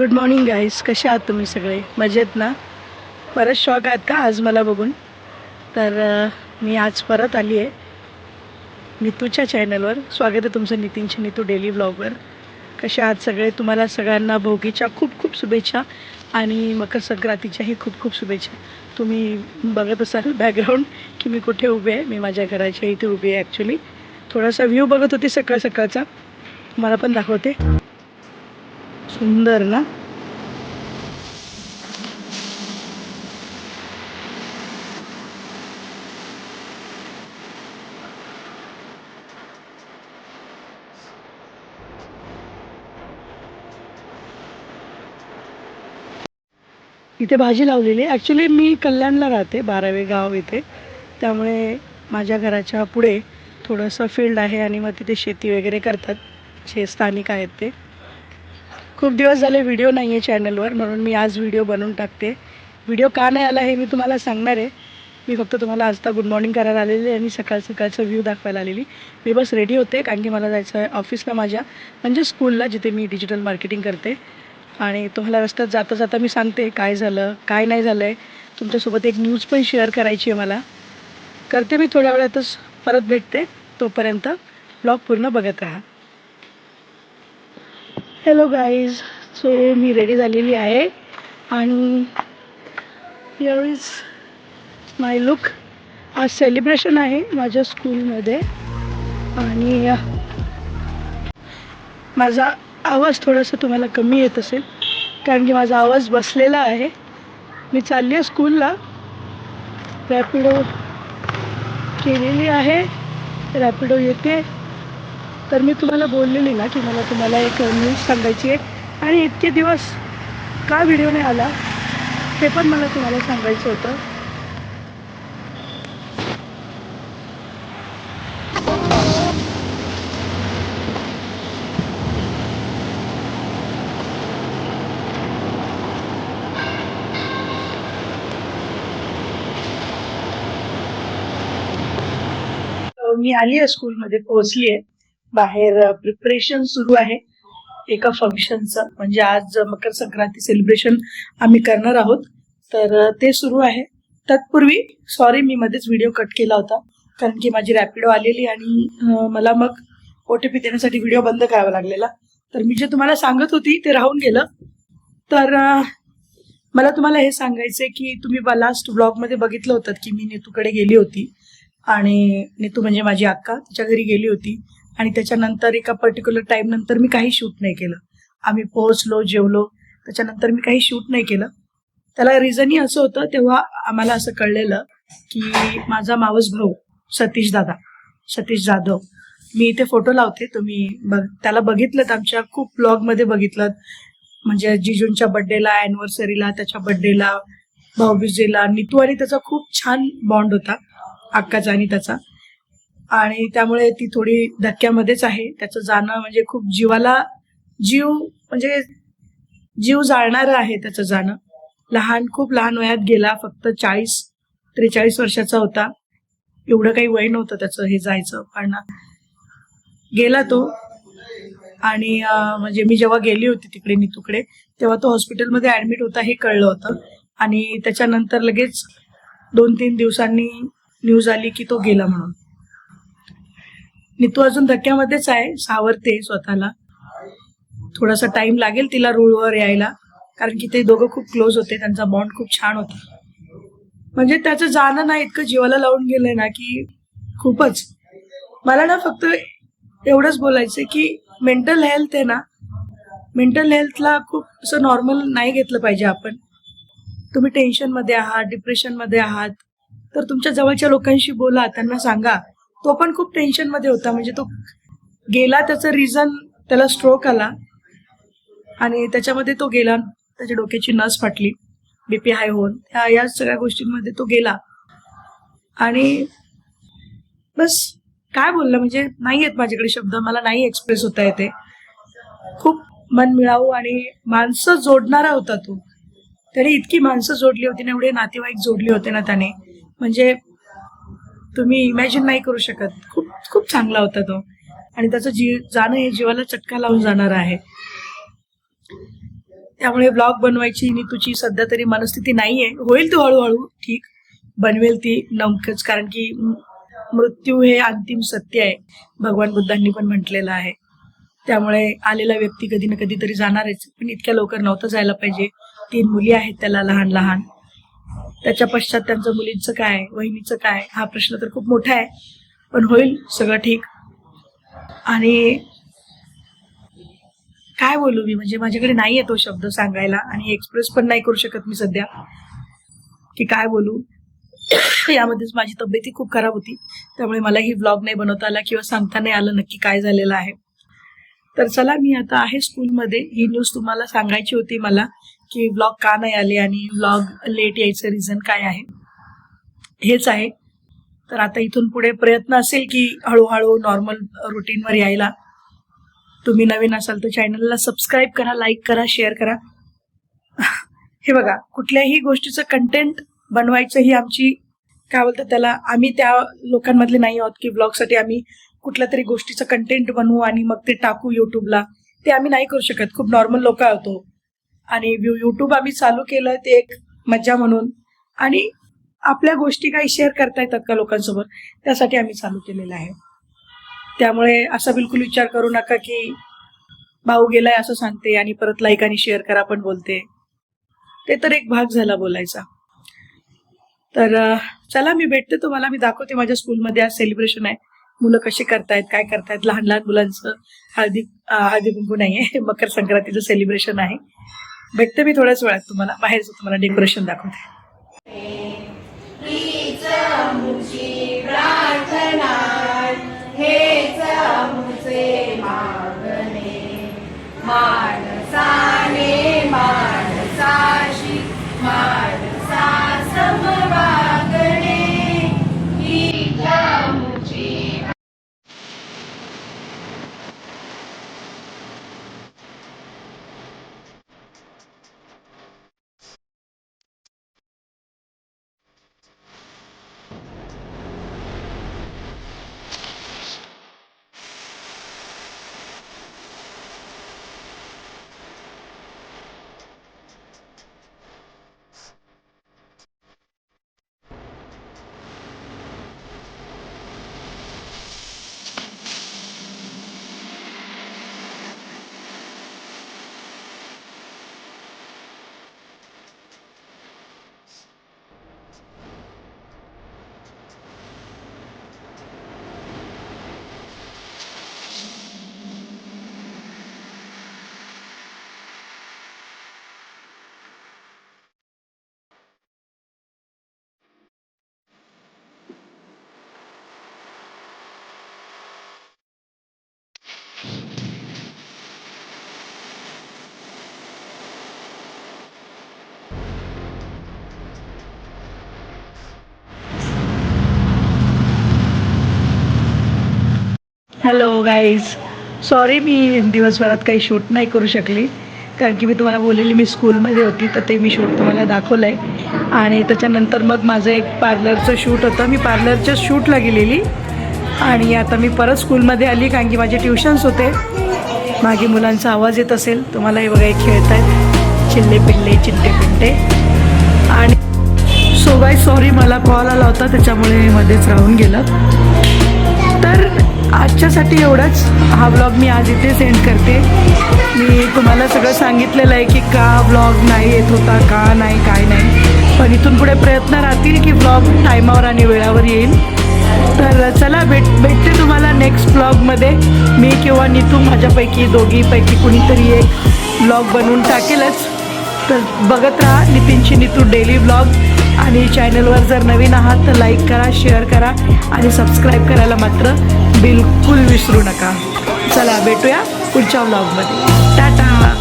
Good morning गाईस कसे आहात तुम्ही सगळे? मजेत ना? बरंच शॉक आहात का आज मला बघून? तर मी आज परत आली आहे नितूच्या चॅनलवर स्वागत आहे तुमचं नितीनच्या नितू डेली ब्लॉगवर कसे आहात सगळे? तुम्हाला सगळ्यांना भोगीच्या खूप खूप शुभेच्छा आणि मकर संक्रांतीच्याही खूप खूप शुभेच्छा. तुम्ही बघत असाल बॅकग्राऊंड की मी कुठे उभे आहे? मी माझ्या घराच्या इथे उभी आहे ॲक्च्युली थोडासा व्ह्यू बघत होते सकाळ सकाळचा. मला पण दाखवते. सुंदर ना? इथे भाजी लावलेली आहे. ॲक्च्युली मी कल्याणला राहते बारावे गाव इथे. त्यामुळे माझ्या घराच्या पुढे थोडंसं फील्ड आहे आणि मग तिथे शेती वगैरे करतात. जे स्थानिक आहेत ते. खूप दिवस झाले व्हिडिओ नाही आहे चॅनलवर म्हणून मी आज व्हिडिओ बनवून टाकते. व्हिडिओ का नाही आला हे मी तुम्हाला सांगणार आहे. मी फक्त तुम्हाला आज तर गुड मॉर्निंग करायला आलेली आहे आणि सकाळ सकाळचं व्ह्यू दाखवायला आलेली. मी बस रेडी होते कारण की मला जायचं आहे ऑफिसला माझ्या म्हणजे स्कूलला जिथे मी डिजिटल मार्केटिंग करते. आणि तुम्हाला रस्त्यात जाता जाता मी सांगते काय झालं काय नाही झालं आहे तुमच्यासोबत एक न्यूज पण शेअर करायची आहे मला. करते मी थोड्या वेळातच परत भेटते. तोपर्यंत ब्लॉग पूर्ण बघत राहा. हॅलो गाईज सो मी रेडी झालेली आहे. आणि हिअर इज माय लुक आज सेलिब्रेशन आहे माझ्या स्कूलमध्ये आणि माझा आवाज थोडासा तुम्हाला कमी येत असेल. कारण की माझा आवाज बसलेला आहे. मी चालली आहे स्कूलला रॅपिडो केलेली आहे. रॅपिडो येते. तर मी तुम्हाला बोललेली ना की मला तुम्हाला एक न्यूज सांगायची आहे. आणि इतके दिवस का व्हिडिओ नाही आला ते पण मला तुम्हाला सांगायचं होतं. मी आली आहे स्कूलमध्ये पोहोचली आहे. बाहेर प्रिपरेशन सुरू आहे. एका फंक्शनचं म्हणजे आज मकर संक्रांती सेलिब्रेशन आम्ही करणार आहोत. तर ते सुरू आहे. तत्पूर्वी सॉरी मी मध्येच व्हिडिओ कट केला होता. कारण की माझी रॅपिडो आलेली आणि मला मग ओ टी पी देण्यासाठी व्हिडिओ बंद करावा लागलेला. तर मी जे तुम्हाला सांगत होती ते राहून गेलं. तर मला तुम्हाला हे सांगायचं की तुम्ही लास्ट ब्लॉगमध्ये बघितलं होतं की मी नेतूकडे गेली होती. आणि नेतू म्हणजे माझी अक्का. तिच्या घरी गेली होती. आणि त्याच्यानंतर एका पर्टिक्युलर टाइम नंतर मी काही शूट नाही केलं. आम्ही पोहोचलो जेवलो त्याच्यानंतर मी काही शूट नाही केलं. त्याला रिझनही असं होतं तेव्हा आम्हाला असं कळलेलं की माझा मावस भाऊ सतीश दादा सतीश जाधव मी इथे फोटो लावते तुम्ही बघ त्याला बघितलं आमच्या खूप ब्लॉगमध्ये बघितलं म्हणजे जिजूंच्या बड्डेला अॅनिव्हर्सरीला त्याच्या बड्डेला भाऊबीजेला नितू आणि त्याचा खूप छान बॉन्ड होता अक्काचा आणि त्याचा. आणि त्यामुळे ती थोडी धक्क्यामध्येच आहे. त्याचं जाणं म्हणजे खूप जीवाला जीव म्हणजे जीव जाळणारं आहे त्याचं जाणं. लहान खूप लहान वयात गेला फक्त चाळीस त्रेचाळीस वर्षाचा होता. एवढं काही वय नव्हतं त्याचं हे जायचं पण गेला तो. आणि म्हणजे मी जेव्हा गेली होती तिकडे नितूकडे तेव्हा तो हॉस्पिटलमध्ये ऍडमिट होता हे कळलं होतं. आणि त्याच्यानंतर लगेच दोन तीन दिवसांनी न्यूज आली की तो गेला म्हणून. नितू अजून धक्क्यामध्येच आहे सावरते स्वतःला. थोडासा टाइम लागेल तिला रूळवर यायला कारण की ते दोघं खूप क्लोज होते त्यांचा बॉन्ड खूप छान होता. म्हणजे त्याचं जाणं ना इतकं जीवाला लावून गेलंय ना की खूपच. मला ना फक्त एवढंच बोलायचं की मेंटल हेल्थ आहे ना मेंटल हेल्थला खूप असं नॉर्मल नाही घेतलं पाहिजे आपण. तुम्ही टेन्शनमध्ये आहात डिप्रेशनमध्ये आहात तर तुमच्या जवळच्या लोकांशी बोला त्यांना सांगा. तो पण खूप टेन्शनमध्ये होता. म्हणजे तो गेला त्याचं रिझन त्याला स्ट्रोक आला आणि त्याच्यामध्ये तो गेला. त्याच्या डोक्याची नस फाटली. बीपी हाय होऊन. ह्या या सगळ्या गोष्टींमध्ये तो गेला. आणि बस काय बोललं? म्हणजे नाही आहेत माझ्याकडे शब्द. मला नाही एक्सप्रेस होता येते. खूप मन मिळावू आणि माणसं जोडणारा होता तो. त्याने इतकी माणसं जोडली होती ना एवढे नातेवाईक जोडले होते ना त्याने. म्हणजे तुम्ही इमॅजिन नाही करू शकत. खूप खूप चांगला होता तो. आणि त्याचं जीव जाणं हे जीवाला चटका लावून जाणार आहे. त्यामुळे ब्लॉग बनवायची नीतूची सध्या तरी मनस्थिती नाहीये. होईल ती हळूहळू ठीक. बनवेल ती नमकच कारण की मृत्यू हे अंतिम सत्य आहे. भगवान बुद्धांनी पण म्हटलेलं आहे. त्यामुळे आलेला व्यक्ती कधी ना कधी तरी जाणारच. पण इतक्या लवकर नव्हतं जायला पाहिजे. तीन मुली आहेत त्याला लहान लहान त्याच्या पश्चात त्यांचं मुलींचं काय वहिनीचं काय हा प्रश्न तर खूप मोठा आहे. पण होईल सगळं ठीक. आणि काय बोलू मी? म्हणजे माझ्याकडे नाही आहे तो शब्द सांगायला आणि एक्सप्रेस पण नाही करू शकत मी सध्या. की काय बोलू? यामध्येच माझी तब्येती खूप खराब होती. त्यामुळे मला ही व्लॉग नाही बनवता आला किंवा सांगता नाही आलं नक्की काय झालेलं आहे. तर चला मी आता आहे स्कूलमध्ये ही न्यूज तुम्हाला सांगायची होती मला. की व्लॉग का नाही आले आणि व्लॉग लेट यायचं रिझन काय आहे? हेच आहे. तर आता इथून पुढे प्रयत्न असेल की हळूहळू नॉर्मल रुटीनवर यायला. तुम्ही नवीन असाल तर चॅनलला सबस्क्राईब करा लाईक करा शेअर करा. हे बघा कुठल्याही गोष्टीचं कंटेंट बनवायचं ही आमची काय बोलतात त्याला आम्ही त्या लोकांमधले नाही आहोत की ब्लॉगसाठी आम्ही कुठल्या तरी गोष्टीचं कंटेंट बनवू आणि मग ते टाकू युट्यूबला ते आम्ही नाही करू शकत. खूप नॉर्मल लोक आहोत आणि युट्यूब आम्ही चालू केलं ते एक मज्जा म्हणून. आणि आपल्या गोष्टी काही शेअर करता येतात का लोकांसोबत त्यासाठी आम्ही चालू केलेलं आहे. त्यामुळे असा बिलकुल विचार करू नका की भाऊ गेलाय असं सांगते आणि परत लाईक आणि शेअर करा पण बोलते. ते तर एक भाग झाला बोलायचा. तर चला मी भेटते तुम्हाला. मी दाखवते माझ्या स्कूलमध्ये आज सेलिब्रेशन आहे. मुलं कशी करतायत काय करतायत? लहान लहान मुलांचं हळदी हळदी कुंकू नाहीये. मकर संक्रांतीचं सेलिब्रेशन आहे. भेटते मी थोड्याच वेळात तुम्हाला. बाहेर तुम्हाला डेकोरेशन दाखवते. हॅलो गाईज सॉरी मी दिवसभरात काही शूट नाही करू शकली. कारण की मी तुम्हाला बोललेली मी स्कूलमध्ये होती तर ते मी शूट तुम्हाला दाखवलं आहे आणि त्याच्यानंतर मग माझं एक पार्लरचं शूट होतं. मी पार्लरच्या शूटला गेलेली. आणि आता मी परत स्कूलमध्ये आली कारण की माझे ट्युशन्स होते. मागे मुलांचा आवाज येत असेल. तुम्हाला हे बघा खेळत आहेत चिल्ले पिल्ले चिंटे पिंटे. आणि सो बाय सॉरी मला कॉल आला होता. त्याच्यामुळे मध्येच राहून गेलं. आजच्यासाठी एवढंच. हा ब्लॉग मी आज इथे सेंड करते. मी तुम्हाला सगळं सांगितलेलं आहे की का ब्लॉग नाही येत होता का नाही काय नाही. पण इथून पुढे प्रयत्न राहतील की ब्लॉग टायमावर आणि वेळावर येईल. तर चला भेट भेटते तुम्हाला नेक्स्ट ब्लॉगमध्ये मी किंवा नितू माझ्यापैकी दोघीपैकी कुणीतरी एक ब्लॉग बनवून टाकेलच. तर बघत राहा नितीनची नितू डेली ब्लॉग आणि चॅनलवर जर नवीन आहात तर लाईक करा शेअर करा आणि सबस्क्राईब करायला मात्र बिलकुल विसरू नका. चला भेटूया पुढच्या ब्लॉगमध्ये टाटा!